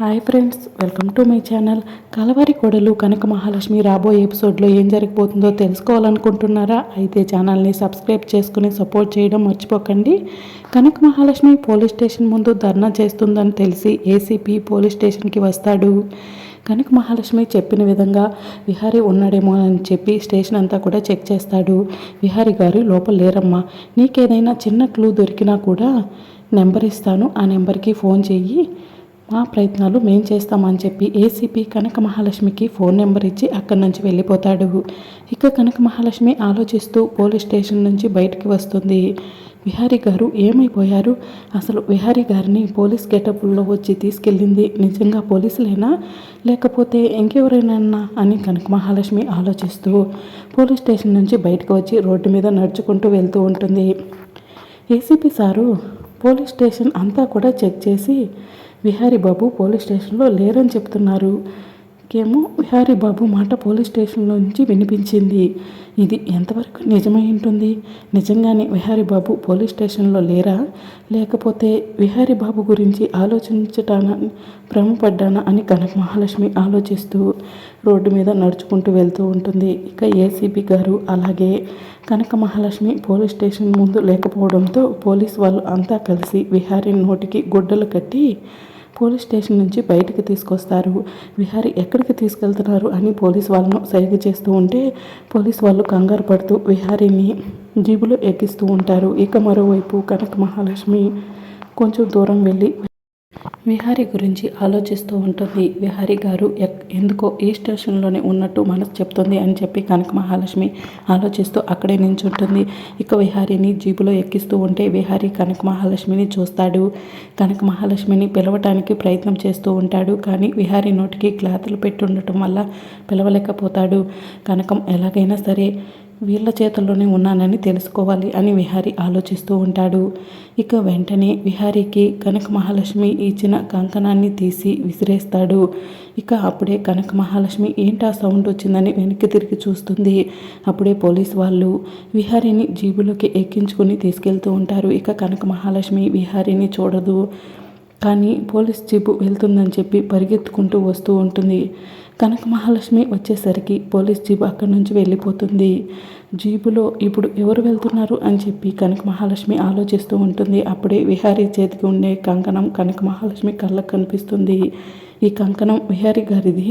Hi friends welcome to my channel కలవారి కోడలు కనక మహాలక్ష్మి రాబోయే ఎపిసోడ్లో ఏం జరగబోతుందో తెలుసుకోవాలనుకుంటున్నారా? అయితే ఛానల్ని సబ్స్క్రైబ్ చేసుకుని సపోర్ట్ చేయడం మర్చిపోకండి. కనక మహాలక్ష్మి పోలీస్ స్టేషన్ ముందు ధర్నా చేస్తుందని తెలిసి ఏసీపీ పోలీస్ స్టేషన్కి వస్తాడు. కనక మహాలక్ష్మి చెప్పిన విధంగా విహారీ ఉన్నాడేమో అని చెప్పి స్టేషన్ అంతా కూడా చెక్ చేస్తాడు. విహారీ గారు లోపల లేరమ్మా నీకేదైనా చిన్న క్లూ దొరికినా కూడా నెంబర్ ఇస్తాను. ఆ నెంబర్కి ఫోన్ చెయ్యి మా ప్రయత్నాలు మేం చేస్తామని చెప్పి ఏసీపీ కనక మహాలక్ష్మికి ఫోన్ నెంబర్ ఇచ్చి అక్కడి నుంచి వెళ్ళిపోతాడు. ఇక కనక మహాలక్ష్మి ఆలోచిస్తూ పోలీస్ స్టేషన్ నుంచి బయటికి వస్తుంది. విహారీ గారు ఏమైపోయారు? అసలు విహారీ గారిని పోలీస్ గెటప్లో వచ్చి తీసుకెళ్ళింది నిజంగా పోలీసులేనా? లేకపోతే ఇంకెవరైనా అని కనక మహాలక్ష్మి ఆలోచిస్తూ పోలీస్ స్టేషన్ నుంచి బయటకు వచ్చి రోడ్డు మీద నడుచుకుంటూ వెళ్తూ ఉంటుంది. ఏసీపీ సారు పోలీస్ స్టేషన్ అంతా కూడా చెక్ చేసి విహారీ బాబు పోలీస్ స్టేషన్లో లేరని చెప్తున్నారు. కేమో విహారీ బాబు మాట పోలీస్ స్టేషన్లో నుంచి వినిపించింది. ఇది ఎంతవరకు నిజమై ఉంటుంది? నిజంగానే విహారీ బాబు పోలీస్ స్టేషన్లో లేరా? లేకపోతే విహారీ బాబు గురించి ఆలోచించటాన భ్రమపడ్డానా అని కనక మహాలక్ష్మి ఆలోచిస్తూ రోడ్డు మీద నడుచుకుంటూ వెళ్తూ ఉంటుంది. ఇక ఏసీబీ గారు అలాగే. కనక మహాలక్ష్మి పోలీస్ స్టేషన్ ముందు లేకపోవడంతో పోలీస్ వాళ్ళు అంతా కలిసి విహారీ నోటికి గుడ్డలు కట్టి పోలీస్ స్టేషన్ నుంచి బయటికి తీసుకొస్తారు. విహారీ ఎక్కడికి తీసుకెళ్తున్నారు అని పోలీస్ వాళ్ళను సైగ చేస్తూ ఉంటే పోలీస్ వాళ్ళు కంగారు పడుతూ విహారీని జీబులో ఎక్కిస్తూ ఉంటారు. ఇక మరోవైపు కనక మహాలక్ష్మి కొంచెం దూరం వెళ్ళి విహారి గురించి ఆలోచిస్తూ ఉంటుంది. విహారి గారు ఎక్ ఎందుకో ఈ స్టేషన్లోనే ఉన్నట్టు మనసు చెప్తుంది అని చెప్పి కనక మహాలక్ష్మి ఆలోచిస్తూ అక్కడే నించుంటుంది. ఇక విహారిని జీబులో ఎక్కిస్తూ ఉంటే విహారి కనక మహాలక్ష్మిని చూస్తాడు. కనక మహాలక్ష్మిని పిలవటానికి ప్రయత్నం చేస్తూ ఉంటాడు. కానీ విహారి నోటికి క్లాతులు పెట్టి ఉండటం వల్ల పిలవలేకపోతాడు. కనకం ఎలాగైనా సరే వీళ్ళ చేతుల్లోనే ఉన్నానని తెలుసుకోవాలి అని విహారీ ఆలోచిస్తూ ఉంటాడు. ఇక వెంటనే విహారీకి కనక మహాలక్ష్మి ఇచ్చిన కంకణాన్ని తీసి విసిరేస్తాడు. ఇక అప్పుడే కనక మహాలక్ష్మి ఏంటా సౌండ్ వచ్చిందని వెనక్కి తిరిగి చూస్తుంది. అప్పుడే పోలీస్ వాళ్ళు విహారీని జీబులోకి ఎక్కించుకుని తీసుకెళ్తూ ఉంటారు. ఇక కనక మహాలక్ష్మి విహారీని చూడదు. కానీ పోలీస్ జీబు వెళ్తుందని చెప్పి పరిగెత్తుకుంటూ వస్తూ ఉంటుంది. కనక మహాలక్ష్మి వచ్చేసరికి పోలీస్ జీబు అక్కడి నుంచి వెళ్ళిపోతుంది. జీబులో ఇప్పుడు ఎవరు వెళ్తున్నారు అని చెప్పి కనక మహాలక్ష్మి ఆలోచిస్తూ ఉంటుంది. అప్పుడే విహారీ చేతికి ఉండే కంకణం కనక మహాలక్ష్మి కళ్ళకు కనిపిస్తుంది. ఈ కంకణం విహారీ గారిది.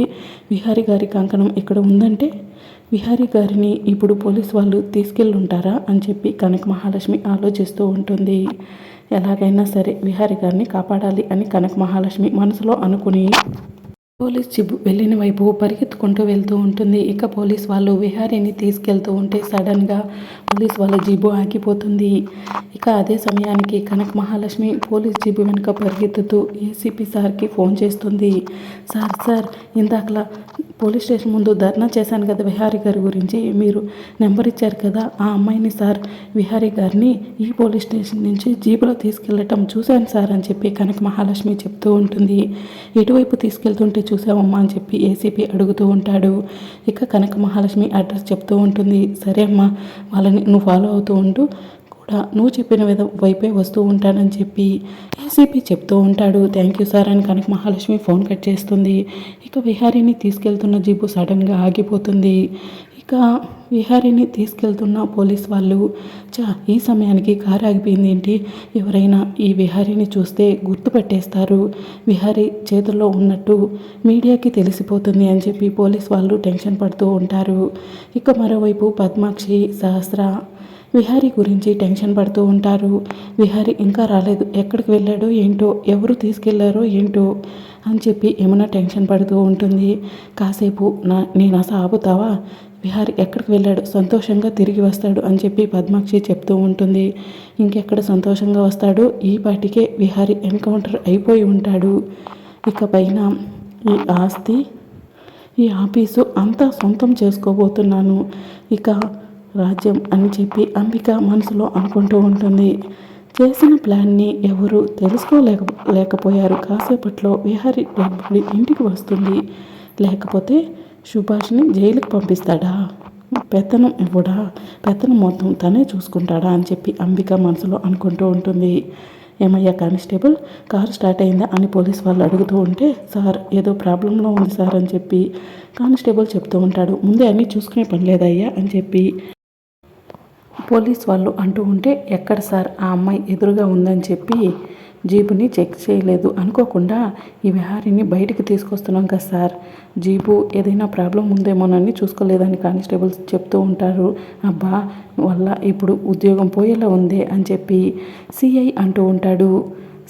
విహారీ గారి కంకణం ఇక్కడ ఉందంటే విహారీ గారిని ఇప్పుడు పోలీస్ వాళ్ళు తీసుకెళ్ళి ఉంటారా అని చెప్పి కనక మహాలక్ష్మి ఆలోచిస్తూ ఉంటుంది. ఎలాగైనా సరే విహారీ గారిని కాపాడాలి అని కనక మహాలక్ష్మి మనసులో అనుకుని పోలీస్ జిబు వెళ్ళిన వైపు పరిగెత్తుకుంటూ వెళ్తూ ఉంటుంది. ఇక పోలీస్ వాళ్ళు విహారీని తీసుకెళ్తూ ఉంటే సడన్గా పోలీస్ వాళ్ళ జీబు ఆగిపోతుంది. ఇక అదే సమయానికి కనక మహాలక్ష్మి పోలీస్ జీబు వెనుక పరిగెత్తుతూ ఏసీపీ సార్కి ఫోన్ చేస్తుంది. సార్ సార్ ఇందాకలా పోలీస్ స్టేషన్ ముందు ధర్నా చేశాను కదా విహారీ గారి గురించి. మీరు నెంబర్ ఇచ్చారు కదా ఆ అమ్మాయిని సార్. విహారీ గారిని ఈ పోలీస్ స్టేషన్ నుంచి జీబులో తీసుకెళ్ళటం చూశాను సార్ అని చెప్పి కనక మహాలక్ష్మి చెప్తూ ఉంటుంది. ఎటువైపు తీసుకెళ్తుంటే చూసావమ్మా అని చెప్పి ఏసీపీ అడుగుతూ ఉంటాడు. ఇక కనక మహాలక్ష్మి అడ్రస్ చెప్తూ ఉంటుంది. సరే అమ్మా వాళ్ళని నువ్వు ఫాలో అవుతూ ఉంటూ కూడా నువ్వు చెప్పిన విధ వైపే వస్తూ ఉంటానని చెప్పి ఏసీపీ చెప్తూ ఉంటాడు. థ్యాంక్ యూ సార్ అని కనక మహాలక్ష్మి ఫోన్ కట్ చేస్తుంది. ఇక విహారీని తీసుకెళ్తున్న జీపు సడన్గా ఆగిపోతుంది. ఇక విహారీని తీసుకెళ్తున్న పోలీస్ వాళ్ళు చా ఈ సమయానికి కారు ఆగిపోయింది ఏంటి? ఎవరైనా ఈ విహారీని చూస్తే గుర్తుపట్టేస్తారు విహారీ చేతుల్లో ఉన్నట్టు మీడియాకి తెలిసిపోతుంది అని చెప్పి పోలీస్ వాళ్ళు టెన్షన్ పడుతూ ఉంటారు. ఇక మరోవైపు పద్మాక్షి సహస్ర విహారీ గురించి టెన్షన్ పడుతూ ఉంటారు. విహారీ ఇంకా రాలేదు. ఎక్కడికి వెళ్ళాడో ఏంటో ఎవరు తీసుకెళ్ళారో ఏంటో అని చెప్పి ఏమైనా టెన్షన్ పడుతూ ఉంటుంది. కాసేపు నా నేను అసలు ఆపుతావా విహారి ఎక్కడికి వెళ్ళాడు? సంతోషంగా తిరిగి వస్తాడు అని చెప్పి పద్మాక్షి చెప్తూ ఉంటుంది. ఇంకెక్కడ సంతోషంగా వస్తాడో ఈ పాటికే విహారి ఎన్కౌంటర్ అయిపోయి ఉంటాడు. ఇక పైన ఈ ఆస్తి ఈ ఆఫీసు అంతా సొంతం చేసుకోబోతున్నాను. ఇక రాజ్యం అని చెప్పి అంబిక మనసులో అనుకుంటూ ఉంటుంది. చేసిన ప్లాన్ని ఎవరు తెలుసుకోలేక లేకపోయారు. కాసేపట్లో విహారి డెడ్ ఇంటికి వస్తుంది. లేకపోతే సుభాష్ని జైలుకి పంపిస్తాడా? పెత్తనం ఇవ్వడా? పెత్తనం మొత్తం తనే చూసుకుంటాడా? అని చెప్పి అంబిక మనసులో అనుకుంటూ ఉంటుంది. ఏమయ్యా కానిస్టేబుల్ కారు స్టార్ట్ అయిందా అని పోలీస్ వాళ్ళు అడుగుతూ ఉంటే సార్ ఏదో ప్రాబ్లంలో ఉంది సార్ అని చెప్పి కానిస్టేబుల్ చెప్తూ ఉంటాడు. ముందే అన్నీ చూసుకునే పని లేదయ్యా అని చెప్పి పోలీస్ వాళ్ళు అంటూ ఉంటే ఎక్కడ సార్? ఆ అమ్మాయి ఎదురుగా ఉందని చెప్పి జీపుని చెక్ చేయలేదు. అనుకోకుండా ఈ విహారిని బయటికి తీసుకొస్తున్నాం కదా సార్. జీపు ఏదైనా ప్రాబ్లం ఉందేమోనని చూసుకోలేదని కానిస్టేబుల్స్ చెప్తూ ఉంటారు. అబ్బా వల్ల ఇప్పుడు ఉద్యోగం పోయేలా ఉంది అని చెప్పి సిఐ అంటూ ఉంటాడు.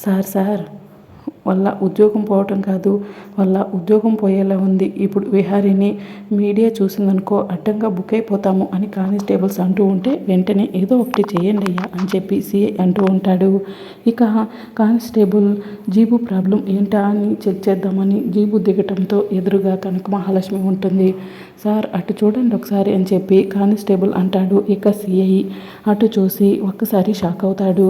సార్ సార్ వల్ల ఉద్యోగం పోవటం కాదు వల్ల ఉద్యోగం పోయేలా ఉంది. ఇప్పుడు విహారిని మీడియా చూసిందనుకో అడ్డంగా బుక్ అయిపోతాము అని కానిస్టేబుల్స్ అంటూ ఉంటే వెంటనే ఏదో ఒకటి చేయండి అయ్యా అని చెప్పి సిఐ అంటూ ఉంటాడు. ఇక కానిస్టేబుల్ జీబు ప్రాబ్లం ఏంటా అని చెక్ చేద్దామని జీబు దిగటంతో ఎదురుగా కనక మహాలక్ష్మి ఉంటుంది. సార్ అటు చూడండి ఒకసారి అని చెప్పి కానిస్టేబుల్ అంటాడు. ఇక సిఐ అటు చూసి ఒక్కసారి షాక్ అవుతాడు.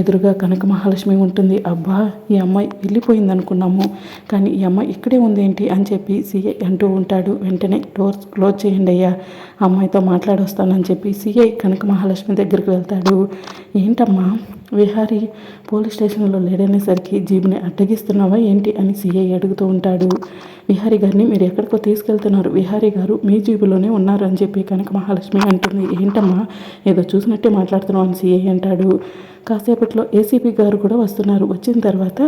ఎదురుగా కనక మహాలక్ష్మి ఉంటుంది. అబ్బా ఈ అమ్మాయి వెళ్ళి వెళ్ళిపోయింది అనుకున్నాము కానీ ఈ అమ్మ ఇక్కడే ఉంది ఏంటి అని చెప్పి సిఐ అంటూ ఉంటాడు. వెంటనే డోర్స్ క్లోజ్ చేయండి అయ్యా అమ్మాయితో మాట్లాడొస్తానని చెప్పి సిఐ కనక మహాలక్ష్మి దగ్గరికి వెళ్తాడు. ఏంటమ్మా? విహారి పోలీస్ స్టేషన్లో లేడనేసరికి జీబుని అడ్డగిస్తున్నావా ఏంటి అని సీఐ అడుగుతూ ఉంటాడు. విహారి గారిని మీరు ఎక్కడికో తీసుకెళ్తున్నారు. విహారి గారు మీ జీబులోనే ఉన్నారు అని చెప్పి కనక మహాలక్ష్మి అంటుంది. ఏంటమ్మా? ఏదో చూసినట్టే మాట్లాడుతున్నావు అని సిఐ అంటాడు. కాసేపట్లో ఏసీపీ గారు కూడా వస్తున్నారు. వచ్చిన తర్వాత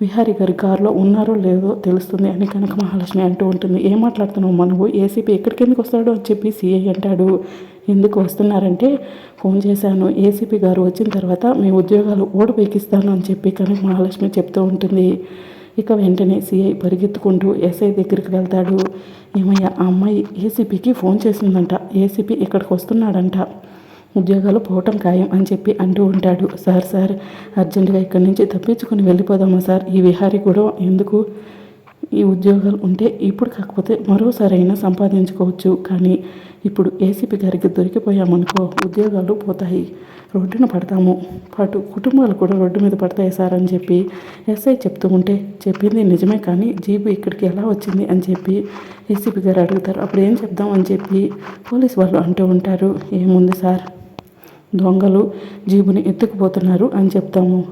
విహారీ గారి కారులో ఉన్నారో లేదో తెలుస్తుంది అని కనక మహాలక్ష్మి అంటూ ఉంటుంది. ఏం మాట్లాడుతున్నావు మనవు? ఏసీపీ ఎక్కడికి ఎందుకు వస్తాడో అని చెప్పి సీఐ అంటాడు. ఎందుకు వస్తున్నారంటే ఫోన్ చేశాను. ఏసీపీ గారు వచ్చిన తర్వాత మీ ఉద్యోగాలు ఓడిపెక్కిస్తాను అని చెప్పి కనక మహాలక్ష్మి చెప్తూ ఉంటుంది. ఇక వెంటనే సిఐ పరిగెత్తుకుంటూ ఎస్ఐ దగ్గరికి వెళ్తాడు. ఏమయ్య ఆ అమ్మాయి ఏసీపీకి ఫోన్ చేసిందంట. ఏసీపీ ఇక్కడికి వస్తున్నాడంట. ఉద్యోగాలు పోవటం ఖాయం అని చెప్పి అంటూ ఉంటాడు. సార్ సార్ అర్జెంటుగా ఇక్కడి నుంచి తప్పించుకొని వెళ్ళిపోదామా సార్? ఈ విహారీ కూడా ఎందుకు? ఈ ఉద్యోగాలు ఉంటే ఇప్పుడు కాకపోతే మరోసారి అయినా సంపాదించుకోవచ్చు. కానీ ఇప్పుడు ఏసీపీ గారికి దొరికిపోయామనుకో ఉద్యోగాలు పోతాయి. రోడ్డున పడతాము. పాటు కుటుంబాలు కూడా రోడ్డు మీద పడతాయి సార్ అని చెప్పి ఎస్ఐ చెప్తూ ఉంటే చెప్పింది నిజమే కానీ జీబు ఇక్కడికి ఎలా వచ్చింది అని చెప్పి ఏసీపీ గారు అడుగుతారు. అప్పుడు ఏం చెప్దాం అని చెప్పి పోలీస్ వాళ్ళు అంటూ ఉంటారు. ఏముంది సార్? దొంగలు జీబుని ఎత్తుకుపోతున్నారు అని చెప్తాము.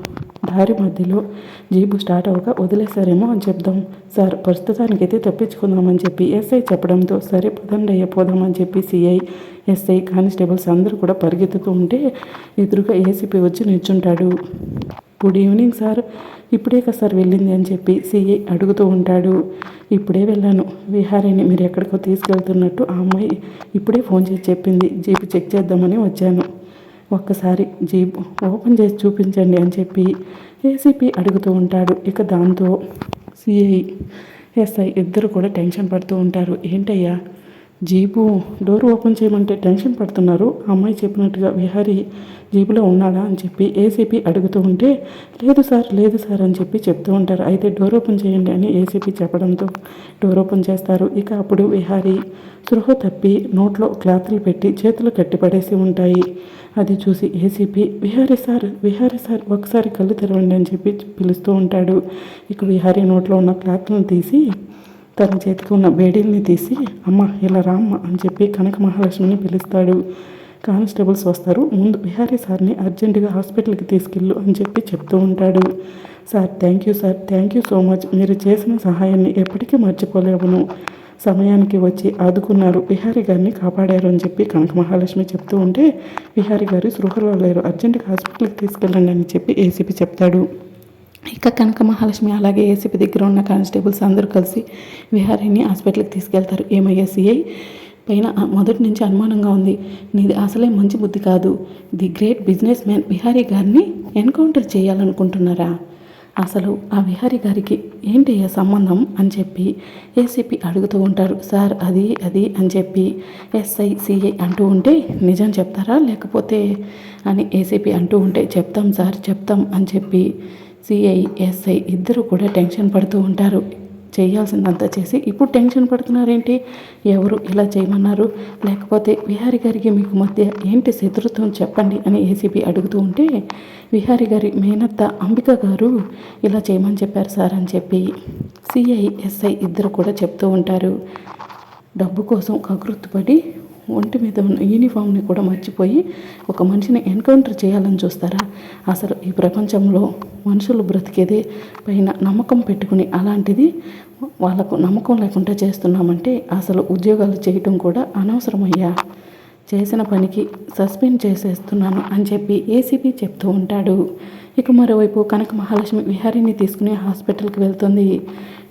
దారి మధ్యలో జీబు స్టార్ట్ అవ్వక వదిలేశారేమో అని చెప్దాం. సార్ ప్రస్తుతానికైతే తప్పించుకుందామని చెప్పి ఎస్ఐ చెప్పడంతో సరే పదండి అయ్యా పోదామని చెప్పి సిఐ ఎస్ఐ కానిస్టేబుల్స్ అందరూ కూడా పరిగెత్తుతూ ఉంటే ఎదురుగా ఏసీపీ వచ్చి నిల్చుంటాడు. గుడ్ ఈవినింగ్ సార్ ఇప్పుడే కదా సార్ వెళ్ళింది అని చెప్పి సిఐ అడుగుతూ ఉంటాడు. ఇప్పుడే వెళ్ళాను. విహారీని మీరు ఎక్కడికో తీసుకెళ్తున్నట్టు ఆ అమ్మాయి ఇప్పుడే ఫోన్ చేసి చెప్పింది. జీపు చెక్ చేద్దామని వచ్చాను. ఒక్కసారి జీప్ ఓపెన్ చేసి చూపించండి అని చెప్పి ఏసీపీ అడుగుతూ ఉంటాడు. ఇక దాంతో సిఐ ఎస్ఐ ఇద్దరు కూడా టెన్షన్ పడుతూ ఉంటారు. ఏంటయ్యా? జీపు డోర్ ఓపెన్ చేయమంటే టెన్షన్ పడుతున్నారు. అమ్మాయి చెప్పినట్టుగా విహారీ జీపులో ఉన్నాడా అని చెప్పి ఏసీపీ అడుగుతూ ఉంటే లేదు సార్ లేదు సార్ అని చెప్పి చెప్తూ ఉంటారు. అయితే డోర్ ఓపెన్ చేయండి అని ఏసీపీ చెప్పడంతో డోర్ ఓపెన్ చేస్తారు. ఇక అప్పుడు విహారీ సృహ తప్పి నోట్లో క్లాత్లు పెట్టి చేతులు కట్టిపడేసి ఉంటాయి. అది చూసి ACP Vihari sir Vihari sir ఒకసారి కళ్ళు తెరవండి అని చెప్పి పిలుస్తూ ఉంటాడు. ఇక విహారీ నోట్లో ఉన్న క్లాత్లను తీసి తన చేతికి ఉన్న బేడీల్ని తీసి అమ్మ ఇలా రామ్మ అని చెప్పి కనక మహాలక్ష్మిని పిలుస్తాడు. కానిస్టేబుల్స్ వస్తారు. ముందు బిహారీ సార్ని అర్జెంటుగా హాస్పిటల్కి తీసుకెళ్ళు అని చెప్పి చెప్తూ ఉంటాడు. Sir thank you sir. Thank you so much. మీరు చేసిన సహాయాన్ని ఎప్పటికీ మర్చిపోలేవును సమయానికి వచ్చి ఆదుకున్నారు. విహారీ గారిని కాపాడారు అని చెప్పి కనక మహాలక్ష్మి చెప్తూ ఉంటే విహారీ గారు సృహలో లేరు. అర్జెంటుగా హాస్పిటల్కి తీసుకెళ్ళండి అని చెప్పి ఏసీపీ చెప్తాడు. ఇక కనక మహాలక్ష్మి అలాగే ఏసీపీ దగ్గర ఉన్న కానిస్టేబుల్స్ అందరూ కలిసి విహారీని హాస్పిటల్కి తీసుకెళ్తారు. ఏమయ్యా సిఐ? పైన మొదటి నుంచి అనుమానంగా ఉంది. నీది అసలే మంచి బుద్ధి కాదు. The great business man Bihari గారిని ఎన్కౌంటర్ చేయాలనుకుంటున్నారా? అసలు ఆ విహారీ గారికి ఏంటి ఆ సంబంధం అని చెప్పి ఏసీపీ అడుగుతూ ఉంటారు. సార్ అది అది అని చెప్పి ఎస్ఐ సిఐ అంటూ ఉంటే నిజం చెప్తారా? లేకపోతే అని ఏసీపీ అంటూ ఉంటే చెప్తాం సార్ చెప్తాం అని చెప్పి సిఐ ఎస్ఐ ఇద్దరు కూడా టెన్షన్ పడుతూ ఉంటారు. చేయాల్సిందంతా చేసి ఇప్పుడు టెన్షన్ పడుతున్నారేంటి? ఎవరు ఇలా చేయమన్నారు? లేకపోతే విహారి గారికి మీకు మధ్య ఏంటి శత్రుత్వం చెప్పండి అని ఏసీపీ అడుగుతూ ఉంటే విహారి గారి మేనత్త అంబిక గారు ఇలా చేయమని చెప్పారు సార్ అని చెప్పి సిఐ ఎస్ఐ ఇద్దరు కూడా చెప్తూ ఉంటారు. డబ్బు కోసం కకృత్తుపడి ఒంటి మీద ఉన్న యూనిఫామ్ని కూడా మర్చిపోయి ఒక మనిషిని ఎన్కౌంటర్ చేయాలని చూస్తారా? అసలు ఈ ప్రపంచంలో మనుషులు బ్రతికేదే పైన నమ్మకం పెట్టుకుని అలాంటిది వాళ్ళకు నమ్మకం లేకుండా చేస్తున్నామంటే అసలు ఉద్యోగాలు చేయటం కూడా అనవసరమయ్యా. చేసిన పనికి సస్పెండ్ చేసేస్తున్నాను అని చెప్పి ఏసీపీ చెప్తూ ఉంటాడు. ఇక మరోవైపు కనక మహాలక్ష్మి విహారీని తీసుకుని హాస్పిటల్కి వెళ్తుంది.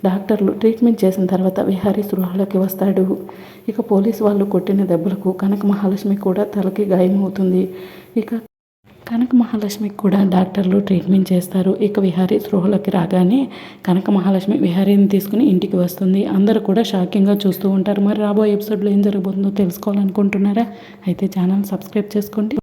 డాక్టర్లు ట్రీట్మెంట్ చేసిన తర్వాత విహారీ సృహలోకి వస్తాడు. ఇక పోలీసు వాళ్ళు కొట్టిన దెబ్బలకు కనక మహాలక్ష్మి కూడా తలకి గాయమవుతుంది. ఇక కనక మహాలక్ష్మికి కూడా డాక్టర్లు ట్రీట్మెంట్ చేస్తారు. ఇక విహారీ స్పృహలోకి రాగానే కనక మహాలక్ష్మి విహారీని తీసుకుని ఇంటికి వస్తుంది. అందరూ కూడా షాకింగ్గా చూస్తూ ఉంటారు. మరి రాబోయే ఎపిసోడ్లో ఏం జరగబోతుందో తెలుసుకోవాలనుకుంటున్నారా? అయితే ఛానల్ సబ్స్క్రైబ్ చేసుకోండి.